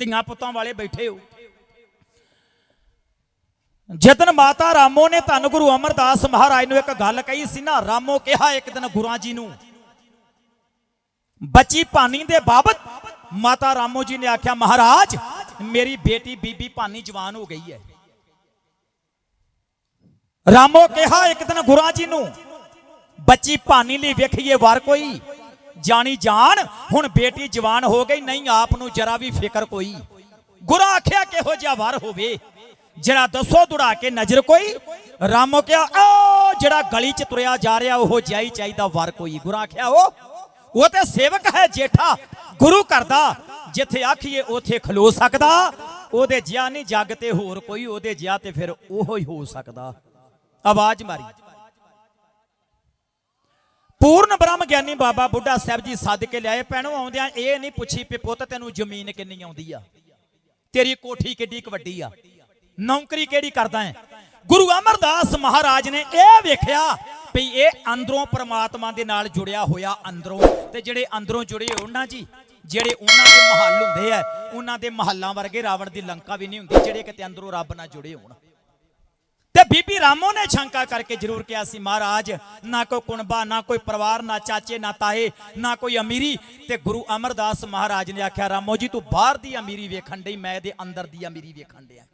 ਧੀਆਂ ਪੁੱਤਾਂ ਵਾਲੇ ਬੈਠੇ ਹੋ। ਜਦਨ ਮਾਤਾ ਰਾਮੋ ਨੇ ਧੰਨ ਗੁਰੂ ਅਮਰਦਾਸ ਮਹਾਰਾਜ ਨੂੰ ਇੱਕ ਗੱਲ ਕਹੀ ਸੀ ਨਾ, ਰਾਮੋ ਕਿਹਾ ਇੱਕ ਦਿਨ ਗੁਰਾਂ ਜੀ ਨੂੰ, ਬੱਚੀ ਭਾਨੀ ਦੇ ਬਾਬਤ ਮਾਤਾ ਰਾਮੋ ਜੀ ਨੇ ਆਖਿਆ, ਮਹਾਰਾਜ, ਮੇਰੀ ਬੇਟੀ ਬੀਬੀ ਭਾਨੀ ਜਵਾਨ ਹੋ ਗਈ ਹੈ। ਰਾਮੋ ਕਿਹਾ ਇੱਕ ਦਿਨ ਗੁਰਾਂ ਜੀ ਨੂੰ, ਬੱਚੀ ਭਾਨੀ ਲਈ ਵੇਖੀਏ ਵਾਰ ਕੋਈ ਜਾਣੀ ਜਾਣ ਹੁਣ ਬੇਟੀ ਜਵਾਨ ਹੋ ਗਈ, ਨਹੀਂ ਆਪ ਨੂੰ ਜਰਾ ਵੀ ਫਿਕਰ ਕੋਈ। ਗੁਰਾ ਆਖਿਆ ਕਿਹੋ ਜਿਹਾ ਵਰ ਹੋਵੇ, ਜਿਹੜਾ ਦੱਸੋ ਦੁੜਾ ਕੇ ਨਜ਼ਰ ਕੋਈ। ਰਾਮੋ ਕਿਹਾ ਓ, ਜਿਹੜਾ ਗਲੀ 'ਚ ਤੁਰਿਆ ਜਾ ਰਿਹਾ, ਉਹ ਜਿਹਾ ਹੀ ਚਾਹੀਦਾ ਵਰ ਕੋਈ। ਗੁਰਾ ਆਖਿਆ ਉਹ ਉਹ ਤੇ ਸੇਵਕ ਹੈ ਜੇਠਾ, ਗੁਰੂ ਕਰਦਾ ਜਿੱਥੇ ਆਖੀਏ ਉਥੇ ਖਲੋ ਸਕਦਾ। ਉਹਦੇ ਜਿਹਾ ਨਹੀਂ ਜੱਗ ਤੇ ਹੋਰ ਕੋਈ, ਉਹਦੇ ਜਿਹਾ ਤੇ ਫਿਰ ਉਹੋ ਹੀ ਹੋ ਸਕਦਾ। ਆਵਾਜ਼ ਮਾਰੀ। ਪੂਰਨ ਬ੍ਰਹਮ ਗਿਆਨੀ ਬਾਬਾ ਬੁੱਢਾ ਸਾਹਿਬ ਜੀ ਸੱਦ ਕੇ ਲਿਆਏ। ਪੈਣੋ ਆਉਂਦਿਆਂ ਇਹ ਨਹੀਂ ਪੁੱਛੀ ਵੀ ਪੁੱਤ, ਤੈਨੂੰ ਜ਼ਮੀਨ ਕਿੰਨੀ ਆਉਂਦੀ ਆ? ਤੇਰੀ ਕੋਠੀ ਕਿੱਡੀ ਕੁ ਵੱਡੀ ਆ? ਨੌਕਰੀ ਕਿਹੜੀ ਕਰਦਾ ਹੈ? ਗੁਰੂ ਅਮਰਦਾਸ ਮਹਾਰਾਜ ਨੇ ਇਹ ਵੇਖਿਆ ਵੀ ਇਹ ਅੰਦਰੋਂ ਪ੍ਰਮਾਤਮਾ ਦੇ ਨਾਲ ਜੁੜਿਆ ਹੋਇਆ ਅੰਦਰੋਂ। ਤੇ ਜਿਹੜੇ ਅੰਦਰੋਂ ਜੁੜੇ ਉਹਨਾਂ ਜੀ, ਜਿਹੜੇ ਉਹਨਾਂ ਦੇ ਮਹੱਲ ਹੁੰਦੇ ਆ, ਉਹਨਾਂ ਦੇ ਮਹੱਲਾਂ ਵਰਗੇ ਰਾਵਣ ਦੀ ਲੰਕਾ ਵੀ ਨਹੀਂ ਹੁੰਦੀ ਜਿਹੜੇ ਕਿਤੇ ਅੰਦਰੋਂ ਰੱਬ ਨਾਲ ਜੁੜੇ ਹੋਣ। ਤੇ ਬੀਬੀ ਰਾਮੋ ਨੇ ਸ਼ੰਕਾ ਕਰਕੇ ਜ਼ਰੂਰ ਕਿਹਾ ਸੀ, ਮਹਾਰਾਜ, ਨਾ ਕੋਈ ਕੁਣਬਾ, ਨਾ ਕੋਈ ਪਰਿਵਾਰ, ਨਾ ਚਾਚੇ, ਨਾ ਤਾਏ, ਨਾ ਕੋਈ ਅਮੀਰੀ। ਤੇ ਗੁਰੂ ਅਮਰਦਾਸ ਮਹਾਰਾਜ ਨੇ ਆਖਿਆ, ਰਾਮੋ ਜੀ, ਤੂੰ ਬਾਹਰ ਦੀ ਅਮੀਰੀ ਵੇਖਣ ਡਈ, ਮੈਂ ਇਹਦੇ ਅੰਦਰ ਦੀ ਅਮੀਰੀ ਵੇਖਣ ਡਿਆ।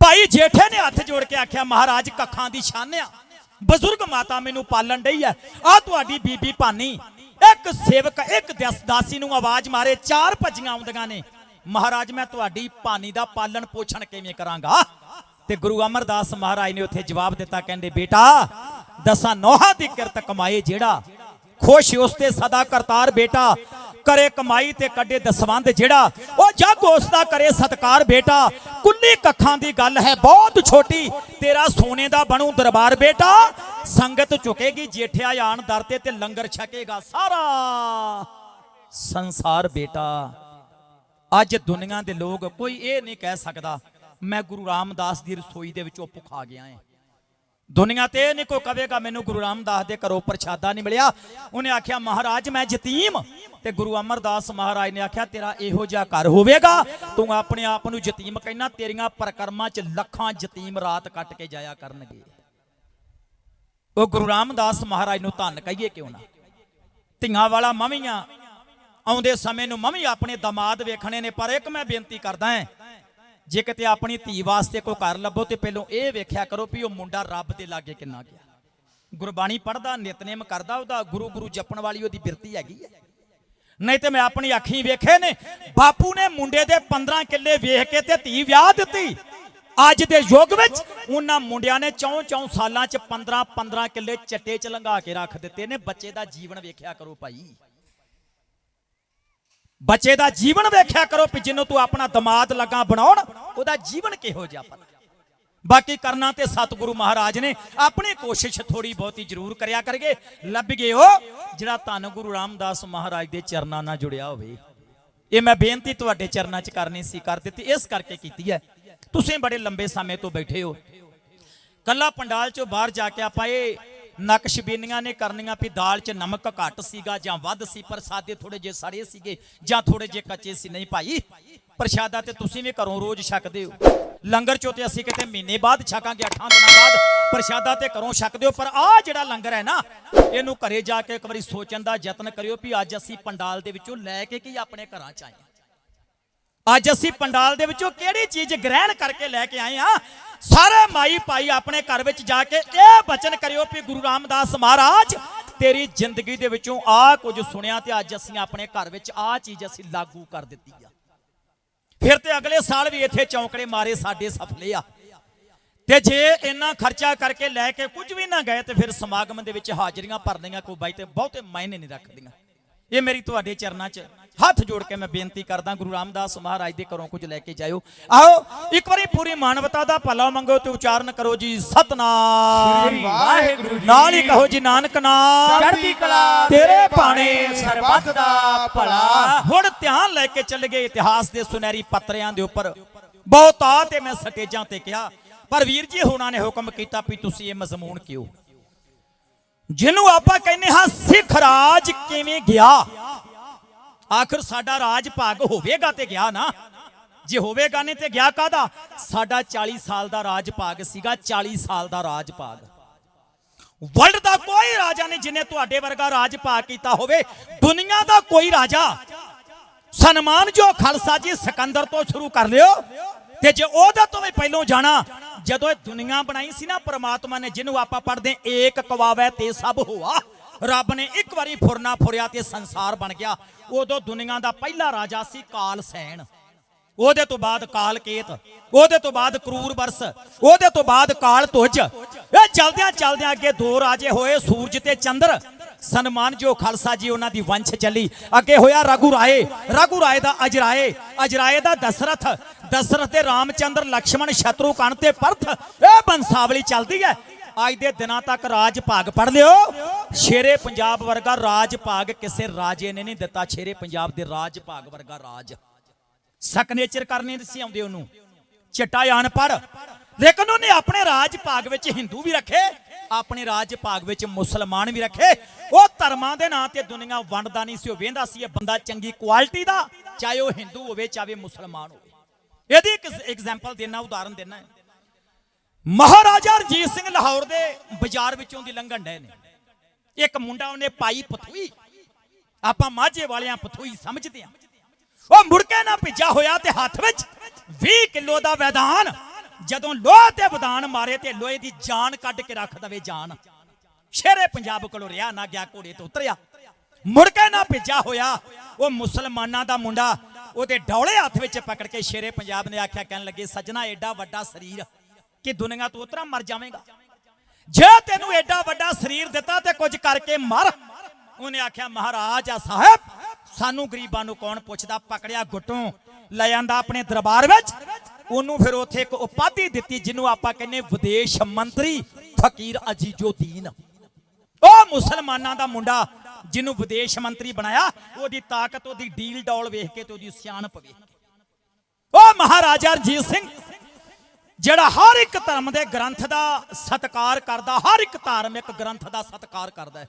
ਭਾਈ ਜੇਠੇ ਨੇ ਹੱਥ ਜੋੜ ਕੇ ਆਖਿਆ, ਮਹਾਰਾਜ, ਕੱਖਾਂ ਦੀ ਛਾਨਿਆ ਬਜ਼ੁਰਗ ਮਾਤਾ ਮੈਨੂੰ ਪਾਲਣ ਡਈ ਆ ਆ ਤੁਹਾਡੀ ਬੀਬੀ ਭਾਨੀ। ਇੱਕ ਸੇਵਕ, ਇੱਕ ਦਸ ਦਾਸੀ ਨੂੰ ਆਵਾਜ਼ ਮਾਰੇ, ਚਾਰ ਭੱਜੀਆਂ ਆਉਂਦੀਆਂ ਨੇ। ਮਹਾਰਾਜ, ਮੈਂ ਤੁਹਾਡੀ ਭਾਨੀ ਦਾ ਪਾਲਣ ਪੋਸ਼ਣ ਕਿਵੇਂ ਕਰਾਂਗਾ? ਤੇ ਗੁਰੂ ਅਮਰਦਾਸ ਮਹਾਰਾਜ ਨੇ ਉੱਥੇ ਜਵਾਬ ਦਿੱਤਾ, ਕਹਿੰਦੇ, ਬੇਟਾ, ਦਸਾਂ ਨੋਹਾਂ ਦੀ ਕਿਰਤ ਕਮਾਏ ਜਿਹੜਾ ਖੁਸ਼ ਉਸ ਤੇ ਸਦਾ ਕਰਤਾਰ ਬੇਟਾ, ਕਰੇ ਕਮਾਈ ਤੇ ਕੱਢੇ ਦਸਵੰਦ ਜਿਹੜਾ, ਉਹ ਜੱਗ ਉਸ ਦਾ ਕਰੇ ਸਤਕਾਰ ਬੇਟਾ। ਕੁੱਲੀ ਕੱਖਾਂ ਦੀ ਗੱਲ ਹੈ, ਬਹੁਤ ਛੋਟੀ, ਤੇਰਾ ਸੋਨੇ ਦਾ ਬਣੂ ਦਰਬਾਰ ਬੇਟਾ। ਸੰਗਤ ਝੁਕੇਗੀ ਜੇਠਿਆ ਆਣ ਦਰ ਤੇ ਤੇ ਲੰਗਰ ਛਕੇਗਾ ਸਾਰਾ ਸੰਸਾਰ ਬੇਟਾ। ਅੱਜ ਦੁਨੀਆ ਦੇ ਲੋਕ ਕੋਈ ਇਹ ਨਹੀਂ ਕਹਿ ਸਕਦਾ ਮੈਂ ਗੁਰੂ ਰਾਮਦਾਸ ਦੀ ਰਸੋਈ ਦੇ ਵਿੱਚੋਂ ਭੁੱਖ ਆ ਗਿਆ ਹਾਂ ਦੁਨੀਆ ਤੇ ਇਹ ਨਹੀਂ ਕੋ ਕਵੇਗਾ ਮੈਨੂੰ ਗੁਰੂ ਰਾਮਦਾਸ ਦੇ ਘਰੋਂ ਪ੍ਰਸ਼ਾਦਾ ਨਹੀਂ ਮਿਲਿਆ। ਉਹਨੇ ਆਖਿਆ, ਮਹਾਰਾਜ, ਮੈਂ ਯਤੀਮ। ਤੇ ਗੁਰੂ ਅਮਰਦਾਸ ਮਹਾਰਾਜ ਨੇ ਆਖਿਆ, ਤੇਰਾ ਇਹੋ ਜਿਹਾ ਘਰ ਹੋਵੇਗਾ? ਤੂੰ ਆਪਣੇ ਆਪ ਨੂੰ ਯਤੀਮ ਕਹਿਣਾ, ਤੇਰੀਆਂ ਪ੍ਰਕਰਮਾਂ 'ਚ ਲੱਖਾਂ ਯਤੀਮ ਰਾਤ ਕੱਟ ਕੇ ਜਾਇਆ ਕਰਨਗੇ। ਉਹ ਗੁਰੂ ਰਾਮਦਾਸ ਮਹਾਰਾਜ ਨੂੰ ਧੰਨ ਕਹੀਏ ਕਿਉਂ ਨਾ? ਧੀਆਂ ਵਾਲਾ ਮਵੀਆਂ ਆਉਂਦੇ ਸਮੇਂ ਨੂੰ ਮਵੀ ਆਪਣੇ ਦਮਾਦ ਵੇਖਣੇ ਨੇ, ਪਰ ਇੱਕ ਮੈਂ ਬੇਨਤੀ ਕਰਦਾ ਹਾਂ ਜੇ ਕਿਤੇ ਆਪਣੀ ਧੀ ਵਾਸਤੇ ਕੋਈ ਘਰ ਲੱਭੋ ਤੇ ਪਹਿਲੋਂ ਇਹ ਵੇਖਿਆ ਕਰੋ ਵੀ ਉਹ ਮੁੰਡਾ ਰੱਬ ਦੇ ਲਾਗੇ ਕਿੰਨਾ ਗਿਆ। ਗੁਰਬਾਣੀ ਪੜਦਾ ਨਿਤਨੇਮ ਕਰਦਾ, ਉਹਦਾ ਗੁਰੂ ਗੁਰੂ ਜਪਣ ਵਾਲੀ ਉਹਦੀ ਬਿਰਤੀ ਹੈਗੀ ਹੈ। ਨਹੀਂ ਤੇ ਮੈਂ ਆਪਣੀ ਅੱਖੀਂ ਵੇਖੇ ਨੇ, ਬਾਪੂ ਨੇ ਮੁੰਡੇ ਦੇ 15 ਕਿੱਲੇ ਵੇਖ ਕੇ ਤੇ ਧੀ ਵਿਆਹ ਦਿੱਤੀ। ਅੱਜ ਦੇ ਯੁੱਗ ਵਿੱਚ ਉਹਨਾਂ ਮੁੰਡਿਆਂ ਨੇ ਚੌਂ ਚੌਂ ਸਾਲਾਂ 'ਚ 15 15 ਕਿੱਲੇ ਚੱਟੇ 'ਚ ਲੰਘਾ ਕੇ ਰੱਖ ਦਿੱਤੇ ਨੇ, ਬੱਚੇ ਦਾ ਜੀਵਨ ਵੇਖਿਆ ਕਰੋ ਭਾਈ। ਬੱਚੇ ਦਾ ਜੀਵਨ ਵੇਖਿਆ ਕਰੋ ਵੀ ਜਿਹਨੂੰ ਤੂੰ ਆਪਣਾ ਦਮਾਦ ਲੱਗਾ ਬਣਾਉਣ, ਉਹਦਾ ਜੀਵਨ ਕਿਹੋ ਜਿਹਾ ਪਤਾ ਬਾਕੀ ਕਰਨਾ ਤੇ ਸਤਿਗੁਰੂ ਮਹਾਰਾਜ ਨੇ ਆਪਣੀ ਕੋਸ਼ਿਸ਼ ਥੋੜੀ ਬਹੁਤੀ ਜ਼ਰੂਰ ਕਰਿਆ ਕਰਗੇ ਲੱਭ ਗਏ ਉਹ ਜਿਹੜਾ ਧੰਨ ਗੁਰੂ ਰਾਮਦਾਸ ਮਹਾਰਾਜ ਦੇ ਚਰਨਾਂ ਨਾਲ ਜੁੜਿਆ ਹੋਵੇ। ਇਹ ਮੈਂ ਬੇਨਤੀ ਤੁਹਾਡੇ ਚਰਨਾਂ 'ਚ ਕਰਨੀ ਸੀ, ਕਰ ਦਿੱਤੀ, ਇਸ ਕਰਕੇ ਕੀਤੀ ਹੈ। ਤੁਸੀਂ ਬੜੇ ਲੰਬੇ ਸਮੇਂ ਤੋਂ ਬੈਠੇ ਹੋ। ਕੱਲਾ ਪੰਡਾਲ ਚੋਂ ਬਾਹਰ ਜਾ ਕੇ ਆਪਾਂ ਇਹ ਨਕਸ਼ਬੀਨੀਆਂ ਨੇ ਕਰਨੀਆਂ ਵੀ ਦਾਲ 'ਚ ਨਮਕ ਘੱਟ ਸੀਗਾ ਜਾਂ ਵੱਧ ਸੀ ਪ੍ਰਸਾਦੇ ਥੋੜੇ ਜੇ ਸੜੇ ਸੀਗੇ ਜਾਂ ਥੋੜੇ ਜੇ ਕੱਚੇ ਸੀ, ਨਹੀਂ ਭਾਈ। ਪ੍ਰਸ਼ਾਦਾ ਤੇ ਤੁਸੀਂ ਵੀ ਘਰੋਂ ਰੋਜ਼ ਛਕਦੇ ਹੋ। ਲੰਗਰ ਚੋਂ ਤੇ ਅਸੀਂ ਕਿਤੇ ਮਹੀਨੇ ਬਾਅਦ ਛਕਾਂਗੇ 8 ਦਿਨਾਂ ਬਾਅਦ ਪ੍ਰਸ਼ਾਦਾ ਤੇ ਘਰੋਂ ਛਕਦੇ ਹੋ, ਪਰ ਆਹ ਜਿਹੜਾ ਲੰਗਰ ਹੈ ਨਾ, ਇਹਨੂੰ ਘਰੇ ਜਾ ਕੇ ਇੱਕ ਵਾਰੀ ਸੋਚਣ ਦਾ ਯਤਨ ਕਰਿਓ ਵੀ ਅੱਜ ਅਸੀਂ ਪੰਡਾਲ ਦੇ ਵਿੱਚੋਂ ਲੈ ਕੇ ਕੀ ਆਪਣੇ ਘਰਾਂ 'ਚ ਆਏ ਅੱਜ ਅਸੀਂ ਪੰਡਾਲ ਦੇ ਵਿੱਚੋਂ ਕਿਹੜੀ ਚੀਜ਼ ਗ੍ਰਹਿਣ ਕਰਕੇ ਲੈ ਕੇ ਆਏ ਆ ਸਾਰੇ ਮਾਈ ਭਾਈ ਆਪਣੇ ਘਰ ਵਿੱਚ ਜਾ ਕੇ ਇਹ ਬਚਨ ਕਰਿਓ ਵੀ ਗੁਰੂ ਰਾਮਦਾਸ ਮਹਾਰਾਜ, ਤੇਰੀ ਜ਼ਿੰਦਗੀ ਦੇ ਵਿੱਚੋਂ ਆ ਕੁਝ ਸੁਣਿਆ ਤੇ ਅੱਜ ਅਸੀਂ ਆਪਣੇ ਘਰ ਵਿੱਚ ਆ ਚੀਜ਼ ਅਸੀਂ ਲਾਗੂ ਕਰ ਦਿੱਤੀ ਆ। ਫਿਰ ਤੇ ਅਗਲੇ ਸਾਲ ਵੀ ਇੱਥੇ ਚੌਂਕੜੇ ਮਾਰੇ ਸਾਡੇ ਸਫਲੇ ਆ। ਤੇ ਜੇ ਇੰਨਾ ਖਰਚਾ ਕਰਕੇ ਲੈ ਕੇ ਕੁਝ ਵੀ ਨਾ ਗਏ ਤੇ ਫਿਰ ਸਮਾਗਮ ਦੇ ਵਿੱਚ ਹਾਜ਼ਰੀਆਂ ਭਰਨੀਆਂ ਕੋਈ ਬਾਈ ਤੇ ਬਹੁਤੇ ਮਾਇਨੇ ਨਹੀਂ ਰੱਖਦੀਆਂ। ਇਹ ਮੇਰੀ ਤੁਹਾਡੇ ਚਰਨਾਂ 'ਚ ਹੱਥ ਜੋੜ ਕੇ ਮੈਂ ਬੇਨਤੀ ਕਰਦਾ ਗੁਰੂ ਰਾਮਦਾਸ ਮਹਾਰਾਜ ਦੇ ਘਰੋਂ ਕੁਝ ਲੈ ਕੇ ਜਾਇਓ। ਆਓ ਇੱਕ ਵਾਰੀ ਪੂਰੀ ਮਾਨਵਤਾ ਦਾ ਭਲਾ ਮੰਗੋ ਤੇ ਉਚਾਰਨ ਕਰੋ ਜੀ ਸਤਨਾਮ। ਵਾਹਿਗੁਰੂ ਜੀ। ਨਾਲ ਹੀ ਕਹੋ ਜੀ ਨਾਨਕ ਨਾਮ। ਚੜ੍ਹਦੀ ਕਲਾ ਤੇਰੇ ਭਾਣੇ ਸਰਬੱਤ ਦਾ ਭਲਾ। ਹੁਣ ਧਿਆਨ ਲੈ ਕੇ ਚੱਲ ਗਏ ਇਤਿਹਾਸ ਦੇ ਸੁਨਹਿਰੀ ਪੱਤਰਿਆਂ ਦੇ ਉੱਪਰ। ਬਹੁਤਾ ਤੇ ਮੈਂ ਸਟੇਜਾਂ ਤੇ ਕਿਹਾ ਪਰ ਵੀਰ ਜੀ ਹੋਣਾ ਨੇ ਹੁਕਮ ਕੀਤਾ ਵੀ ਤੁਸੀਂ ਇਹ ਮਜ਼ਮੂਨ ਕਿਉਂ? ਜਿਹਨੂੰ ਆਪਾਂ ਕਹਿੰਦੇ ਹਾਂ ਸਿੱਖ ਰਾਜ ਕਿਵੇਂ ਗਿਆ? ਆਖਰ ਸਾਡਾ ਰਾਜ ਭਾਗ ਹੋਵੇਗਾ ਤੇ ਗਿਆ ਨਾ? ਜੇ ਹੋਵੇਗਾ ਨਹੀਂ ਤੇ ਗਿਆ ਕਾਦਾ ਸਾਡਾ 40 ਸਾਲ ਦਾ ਰਾਜ ਭਾਗ ਸੀਗਾ 40 ਸਾਲ ਦਾ ਰਾਜ ਭਾਗ। ਵਰਲਡ ਦਾ ਕੋਈ ਰਾਜਾ ਨਹੀਂ ਜਿਨੇ ਤੁਹਾਡੇ ਵਰਗਾ ਰਾਜ ਭਾਗ ਕੀਤਾ ਹੋਵੇ। ਦੁਨੀਆ ਦਾ ਕੋਈ ਰਾਜਾ। ਸਨਮਾਨ ਜੋ ਖਾਲਸਾ ਜੀ ਸਿਕੰਦਰ ਤੋਂ ਸ਼ੁਰੂ ਕਰ ਲਿਓ। ਤੇ ਜੇ ਉਹਦਾ ਤੋਂ ਵੀ ਪਹਿਲੋਂ ਜਾਣਾ, ਜਦੋਂ ਇਹ ਦੁਨੀਆ ਬਣਾਈ ਸੀ ਨਾ, ਪ੍ਰਮਾਤਮਾ ਨੇ, ਜਿਹਨੂੰ ਆਪਾਂ ਪੜ੍ਹਦੇ ਏਕ ਕਵਾਵੇ ਤੇ ਸਭ ਹੋਆ। ਰੱਬ ਨੇ ਇੱਕ ਵਾਰੀ ਫੁਰਨਾ ਫੁਰਿਆ ਤੇ ਸੰਸਾਰ ਬਣ ਗਿਆ। ਉਦੋਂ ਦੁਨੀਆਂ ਦਾ ਪਹਿਲਾ ਰਾਜਾ ਸੀ ਕਾਲ ਸੈਣ। ਉਹਦੇ ਤੋਂ ਬਾਅਦ ਕਾਲ ਕੇਤ। ਉਹਦੇ ਤੋਂ ਬਾਅਦ ਕਰੂਰ ਵਰਸ ਉਹਦੇ ਤੋਂ ਬਾਅਦ ਕਾਲ ਤੁਜ। ਇਹ ਚਲਦਿਆਂ ਚਲਦਿਆਂ ਅੱਗੇ ਦੋ ਰਾਜੇ ਹੋਏ, ਸੂਰਜ ਤੇ ਚੰਦਰ। ਸਨਮਾਨ ਜੋ ਖਾਲਸਾ ਜੀ ਉਹਨਾਂ ਦੀ ਵੰਸ਼ ਚੱਲੀ। ਅੱਗੇ ਹੋਇਆ ਰਗੂ ਰਾਏ। ਰਗੂ ਰਾਏ ਦਾ ਅਜਰਾਏ। ਅਜਰਾਏ ਦਾ ਦਸ਼ਰਥ। ਦਸ਼ਰਥ ਤੇ ਰਾਮਚੰਦਰ, ਲਕਸ਼ਮਣ ਸ਼ਤਰੂਕਣ ਤੇ ਪਰਥ। ਇਹ ਬੰਸਾਵਲੀ ਚੱਲਦੀ ਹੈ। ਅੱਜ ਦੇ ਦਿਨਾਂ ਤੱਕ ਰਾਜ ਭਾਗ ਪੜ ਲਿਓ। ਸ਼ੇਰੇ ਪੰਜਾਬ ਵਰਗਾ ਰਾਜ ਭਾਗ ਕਿਸੇ ਰਾਜੇ ਨੇ ਨਹੀਂ ਦਿੱਤਾ। ਸ਼ੇਰੇ ਪੰਜਾਬ ਦੇ ਰਾਜ ਭਾਗ ਵਰਗਾ ਰਾਜ। ਸਕਨੇਚਰ ਕਰਨੇ ਸੀ ਆਉਂਦੇ ਉਹਨੂੰ। ਚਿੱਟਾ ਅਨਪੜ ਲੇਕਿਨ ਉਹਨੇ ਆਪਣੇ ਰਾਜ ਭਾਗ ਵਿੱਚ ਹਿੰਦੂ ਵੀ ਰੱਖੇ, ਆਪਣੇ ਰਾਜ ਭਾਗ ਵਿੱਚ ਮੁਸਲਮਾਨ ਵੀ ਰੱਖੇ। ਉਹ ਧਰਮਾਂ ਦੇ ਨਾਂ ਤੇ ਦੁਨੀਆ ਵੰਡਦਾ ਨਹੀਂ ਸੀ, ਉਹ ਵੇਂਦਾ ਸੀ ਇਹ ਬੰਦਾ ਚੰਗੀ ਕੁਆਲਿਟੀ ਦਾ, ਚਾਹੇ ਉਹ ਹਿੰਦੂ ਹੋਵੇ, ਚਾਹੇ ਮੁਸਲਮਾਨ ਹੋਵੇ। ਇਹਦੀ ਇੱਕ ਐਗਜ਼ਾਮਪਲ ਦੇਣਾ, ਉਦਾਹਰਨ ਦੇਣਾ। ਮਹਾਰਾਜਾ ਰਣਜੀਤ ਸਿੰਘ ਲਾਹੌਰ ਦੇ ਬਾਜ਼ਾਰ ਵਿੱਚੋਂ ਦੀ ਲੰਘਣ ਡਏ ਨੇ। ਇੱਕ ਮੁੰਡਾ ਉਹਨੇ ਪਾਈ ਪਥੂਈ। ਆਪਾਂ ਮਾਝੇ ਵਾਲਿਆਂ ਪਥੂਈ ਸਮਝਦੇ ਆ ਉਹ ਮੁੜ ਨਾਲ ਨਾ ਭਿੱਜਾ ਹੋਇਆ ਤੇ ਹੱਥ ਵਿੱਚ 20 ਕਿਲੋ ਦਾ ਵੈਦਾਨ, ਜਦੋਂ ਲੋਹ ਤੇ ਵੈਦਾਨ ਮਾਰੇ ਤੇ ਲੋਹੇ ਦੀ ਜਾਨ ਕੱਢ ਕੇ ਰੱਖ ਦਵੇ ਜਾਨ। ਸ਼ੇਰੇ ਪੰਜਾਬ ਕੋਲੋਂ ਰਿਆ ਨਾ ਗਿਆ, ਘੋੜੇ ਤੋਂ ਉਤਰਿਆ। ਮੁੜ ਕੇ ਨਾ ਭਿੱਜਾ ਹੋਇਆ, ਉਹ ਮੁਸਲਮਾਨਾਂ ਦਾ ਮੁੰਡਾ, ਉਹਦੇ ਡੌਲੇ ਹੱਥ ਵਿੱਚ ਪਕੜ ਕੇ ਸ਼ੇਰੇ ਪੰਜਾਬ ਨੇ ਆਖਿਆ, ਕਹਿਣ ਲੱਗੇ, ਸੱਜਣਾ ਐਡਾ ਵੱਡਾ ਸਰੀਰ, ਕਿ ਦੁਨੀਆ ਤੋਂ ਉਤਰਾ ਮਰ ਜਾਵੇਂਗਾ। ਜੇ ਤੈਨੂੰ ਐਡਾ ਵੱਡਾ ਸਰੀਰ ਦਿੱਤਾ ਤੇ ਕੁਝ ਕਰਕੇ ਮਰ। ਉਹਨੇ ਆਖਿਆ, ਮਹਾਰਾਜ ਆ ਸਾਹਿਬ, ਸਾਨੂੰ ਗਰੀਬਾਂ ਨੂੰ ਕੌਣ ਪੁੱਛਦਾ? ਪਕੜਿਆ ਗੁੱਟੋਂ ਲੈ ਜਾਂਦਾ ਆਪਣੇ ਦਰਬਾਰ ਵਿੱਚ। ਉਹਨੂੰ ਫਿਰ ਉੱਥੇ ਇੱਕ ਉਪਾਧੀ ਦਿੱਤੀ ਜਿਹਨੂੰ ਆਪਾਂ ਕਹਿੰਦੇ ਵਿਦੇਸ਼ ਮੰਤਰੀ ਫਕੀਰ ਅਜੀਜ਼ੁਦੀਨ। ਉਹ ਮੁਸਲਮਾਨਾਂ ਦਾ ਮੁੰਡਾ ਜਿਹਨੂੰ ਵਿਦੇਸ਼ ਮੰਤਰੀ ਬਣਾਇਆ, ਉਹਦੀ ਤਾਕਤ, ਉਹਦੀ ਡੀਲ ਡੌਲ ਵੇਖ ਕੇ ਤੇ ਉਹਦੀ ਸਿਆਣਪ ਵੇਖ ਕੇ। ਉਹ ਮਹਾਰਾਜਾ ਰਣਜੀਤ ਸਿੰਘ ਜਿਹੜਾ ਹਰ ਇੱਕ ਧਰਮ ਦੇ ਗ੍ਰੰਥ ਦਾ ਸਤਕਾਰ ਕਰਦਾ, ਹਰ ਇੱਕ ਧਾਰਮਿਕ ਗ੍ਰੰਥ ਦਾ ਸਤਕਾਰ ਕਰਦਾ ਹੈ।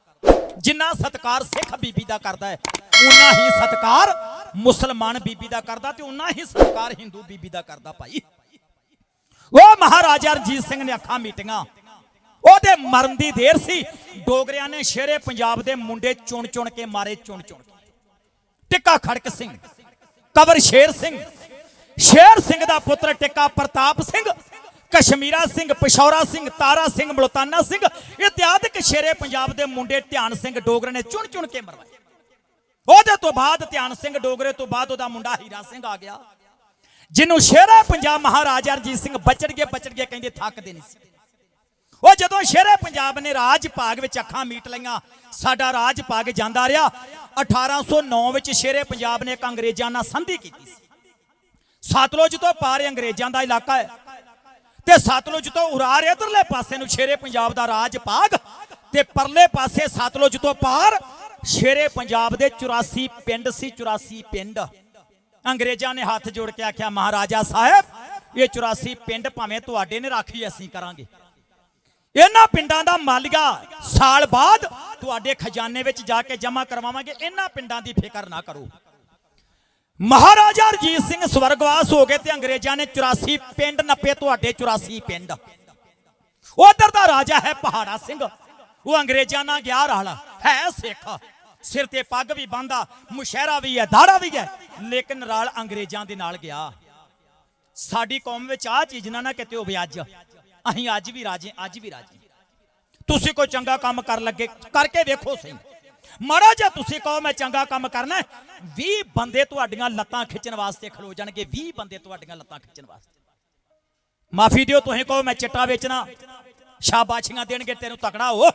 ਜਿੰਨਾ ਸਤਕਾਰ ਸਿੱਖ ਬੀਬੀ ਦਾ ਕਰਦਾ ਹੈ ਉਨਾ ਹੀ ਸਤਕਾਰ ਮੁਸਲਮਾਨ ਬੀਬੀ ਦਾ ਕਰਦਾ ਤੇ ਉਨਾ ਹੀ ਸਤਕਾਰ ਹਿੰਦੂ ਬੀਬੀ ਦਾ ਕਰਦਾ ਭਾਈ। ਉਹ ਮਹਾਰਾਜਾ ਰਣਜੀਤ ਸਿੰਘ ਨੇ ਅੱਖਾਂ ਮੀਟੀਆਂ। ਉਹਦੇ ਮਰਨ ਦੀ ਦੇਰ ਸੀ। ਡੋਗਰਿਆਂ ਨੇ ਸ਼ੇਰੇ ਪੰਜਾਬ ਦੇ ਮੁੰਡੇ ਚੁਣ ਚੁਣ ਕੇ ਮਾਰੇ ਚੁਣ ਚੁਣ ਕੇ। ਟਿੱਕਾ ਖੜਕ ਸਿੰਘ, ਕਬਰ ਸ਼ੇਰ ਸਿੰਘ ਸ਼ੇਰ ਸਿੰਘ ਦਾ ਪੁੱਤਰ ਟਿੱਕਾ ਪ੍ਰਤਾਪ ਸਿੰਘ, ਕਸ਼ਮੀਰਾ ਸਿੰਘ, ਪਿਸ਼ੌਰਾ ਸਿੰਘ, ਤਾਰਾ ਸਿੰਘ ਮਲਤਾਨਾ ਸਿੰਘ ਇਤਿਆਦਿਕ ਸ਼ੇਰੇ ਪੰਜਾਬ ਦੇ ਮੁੰਡੇ ਧਿਆਨ ਸਿੰਘ ਡੋਗਰੇ ਨੇ ਚੁਣ ਚੁਣ ਕੇ ਮਰਵਾਏ। ਉਹਦੇ ਤੋਂ ਬਾਅਦ ਧਿਆਨ ਸਿੰਘ ਡੋਗਰੇ ਤੋਂ ਬਾਅਦ ਉਹਦਾ ਮੁੰਡਾ ਹੀਰਾ ਸਿੰਘ ਆ ਗਿਆ। ਜਿਹਨੂੰ ਸ਼ੇਰਾ ਪੰਜਾਬ ਮਹਾਰਾਜਾ ਰਣਜੀਤ ਸਿੰਘ ਬਚੜ ਗਏ ਬਚੜ ਗਏ ਕਹਿੰਦੇ ਥੱਕਦੇ ਨਹੀਂ ਸੀ। ਉਹ ਜਦੋਂ ਸ਼ੇਰੇ ਪੰਜਾਬ ਨੇ ਰਾਜ ਭਾਗ ਵਿੱਚ ਅੱਖਾਂ ਮੀਟ ਲਈਆਂ, ਸਾਡਾ ਰਾਜ ਭਾਗ ਜਾਂਦਾ ਰਿਹਾ। 1809 ਵਿੱਚ ਸ਼ੇਰੇ ਪੰਜਾਬ ਨੇ ਇੱਕ ਅੰਗਰੇਜ਼ਾਂ ਨਾਲ ਸੰਧੀ ਕੀਤੀ ਸੀ। ਸਤਲੁਜ ਤੋਂ ਪਾਰ ਅੰਗਰੇਜ਼ਾਂ ਦਾ ਇਲਾਕਾ ਹੈ। ਤੇ ਸਤਲੁਜ ਤੋਂ ਉਰਾਰ ਇਧਰਲੇ ਪਾਸੇ ਨੂੰ ਸ਼ੇਰੇ ਪੰਜਾਬ ਦਾ ਰਾਜ ਪਾਗ ਤੇ ਪਰਲੇ ਪਾਸੇ ਸਤਲੁਜ ਤੋਂ ਪਾਰ ਸ਼ੇਰੇ ਪੰਜਾਬ ਦੇ 84 ਪਿੰਡ ਸੀ 84 ਪਿੰਡ। ਅੰਗਰੇਜ਼ਾਂ ਨੇ ਹੱਥ ਜੋੜ ਕੇ ਆਖਿਆ, ਮਹਾਰਾਜਾ ਸਾਹਿਬ, ਇਹ 84 ਪਿੰਡ ਭਾਵੇਂ ਤੁਹਾਡੇ ਨੇ ਰਾਖੀ ਅਸੀਂ ਕਰਾਂਗੇ। ਇਹਨਾਂ ਪਿੰਡਾਂ ਦਾ ਮਾਲੀਆ ਸਾਲ ਬਾਅਦ ਤੁਹਾਡੇ ਖਜ਼ਾਨੇ ਵਿੱਚ ਜਾ ਕੇ ਜਮ੍ਹਾਂ ਕਰਵਾਵਾਂਗੇ। ਇਹਨਾਂ ਪਿੰਡਾਂ ਦੀ ਫਿਕਰ ਨਾ ਕਰੋ। ਮਹਾਰਾਜਾ ਰਣਜੀਤ ਸਿੰਘ ਸਵਰਗਵਾਸ ਹੋ ਗਏ ਤੇ ਅੰਗਰੇਜ਼ਾਂ ਨੇ 84 ਪਿੰਡ ਨੱਪੇ, ਤੁਹਾਡੇ 84 ਪਿੰਡ। ਉਧਰ ਦਾ ਰਾਜਾ ਹੈ ਪਹਾੜਾ ਸਿੰਘ। ਉਹ ਅੰਗਰੇਜ਼ਾਂ ਨਾਲ ਗਿਆ ਰਲ। ਹੈ ਸਿੱਖ। ਸਿਰ ਤੇ ਪੱਗ ਵੀ ਬੰਦਾ ਮੁਸ਼ਹਿਰਾ ਵੀ ਹੈ, ਦਾੜਾ ਵੀ ਹੈ। ਲੇਕਿਨ ਰਲ ਅੰਗਰੇਜ਼ਾਂ ਦੇ ਨਾਲ ਗਿਆ। ਸਾਡੀ ਕੌਮ ਵਿੱਚ ਆਹ ਚੀਜ਼ ਨਾ ਨਾ ਕਿਤੇ ਹੋਵੇ ਅੱਜ। ਅਸੀਂ ਅੱਜ ਵੀ ਰਾਜੇ, ਅੱਜ ਵੀ ਰਾਜੇ। ਤੁਸੀਂ ਕੋਈ ਚੰਗਾ ਕੰਮ ਕਰ ਲੱਗੇ, ਕਰਕੇ ਵੇਖੋ ਸਹੀ। ਮਾੜਾ ਜਿਹਾ ਤੁਸੀਂ ਕਹੋ ਮੈਂ ਚੰਗਾ ਕੰਮ ਕਰਨਾ ਹੈ, 20 ਬੰਦੇ ਤੁਹਾਡੀਆਂ ਲੱਤਾਂ ਖਿੱਚਣ ਵਾਸਤੇ ਖਲੋ ਜਾਣਗੇ 20 ਬੰਦੇ ਤੁਹਾਡੀਆਂ ਲੱਤਾਂ ਖਿੱਚਣ ਵਾਸਤੇ। ਮਾਫੀ ਦਿਓ ਤੁਸੀਂ ਕਹੋ ਮੈਂ ਚਿੱਟਾ ਵੇਚਣਾ। ਸ਼ਾਬਾਸ਼ੀਆਂ ਦੇਣਗੇ ਤੈਨੂੰ ਤਕੜਾ ਹੋ।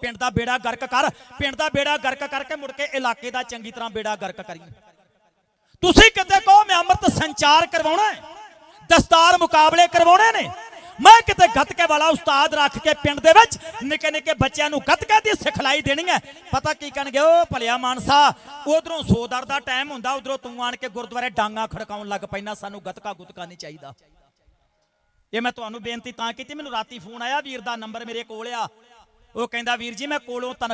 ਪਿੰਡ ਦਾ ਬੇੜਾ ਗਰਕ ਕਰ ਪਿੰਡ ਦਾ ਬੇੜਾ ਗਰਕ ਕਰਕੇ ਮੁੜ ਕੇ ਇਲਾਕੇ ਦਾ ਚੰਗੀ ਤਰ੍ਹਾਂ ਬੇੜਾ ਗਰਕ ਕਰੀ। ਤੁਸੀਂ ਕਿਤੇ ਕਹੋ ਮੈਂ ਅੰਮ੍ਰਿਤ ਸੰਚਾਰ ਕਰਵਾਉਣਾ ਹੈ ਦਸਤਾਰ ਮੁਕਾਬਲੇ ਕਰਵਾਉਣੇ ਨੇ। ਮੈਂ ਕਿਤੇ ਗੱਤਕੇ ਵਾਲਾ ਉਸਤਾਦ ਰੱਖ ਕੇ ਪਿੰਡ ਦੇ ਵਿੱਚ ਨਿੱਕੇ ਨਿੱਕੇ ਬੱਚਿਆਂ ਨੂੰ ਗੱਤਕੇ ਦੀ ਸਿਖਲਾਈ ਦੇਣੀ ਹੈ। ਪਤਾ ਕੀ ਕਹਿਣਗੇ? ਉਹ ਭਲਿਆ ਮਾਨਸਾ, ਉਧਰੋਂ ਸੋਦਰ ਦਾ ਟਾਈਮ ਹੁੰਦਾ, ਉਧਰੋਂ ਤੂੰ ਆਣ ਕੇ ਗੁਰਦੁਆਰੇ ਡਾਂਗਾ ਖੜਕਾਉਣ ਲੱਗ ਪੈਣਾ ਸਾਨੂੰ ਗੱਤਕਾ ਗੁਤਕਾ ਨਹੀਂ ਚਾਹੀਦਾ। ਇਹ ਮੈਂ ਤੁਹਾਨੂੰ ਬੇਨਤੀ ਤਾਂ ਕੀਤੀ, ਮੈਨੂੰ ਰਾਤੀ ਫੋਨ ਆਇਆ, ਵੀਰ ਦਾ ਨੰਬਰ ਮੇਰੇ ਕੋਲ ਆ। ਉਹ ਕਹਿੰਦਾ, ਵੀਰ ਜੀ, ਮੈਂ ਕੋਲੋਂ ਤਨ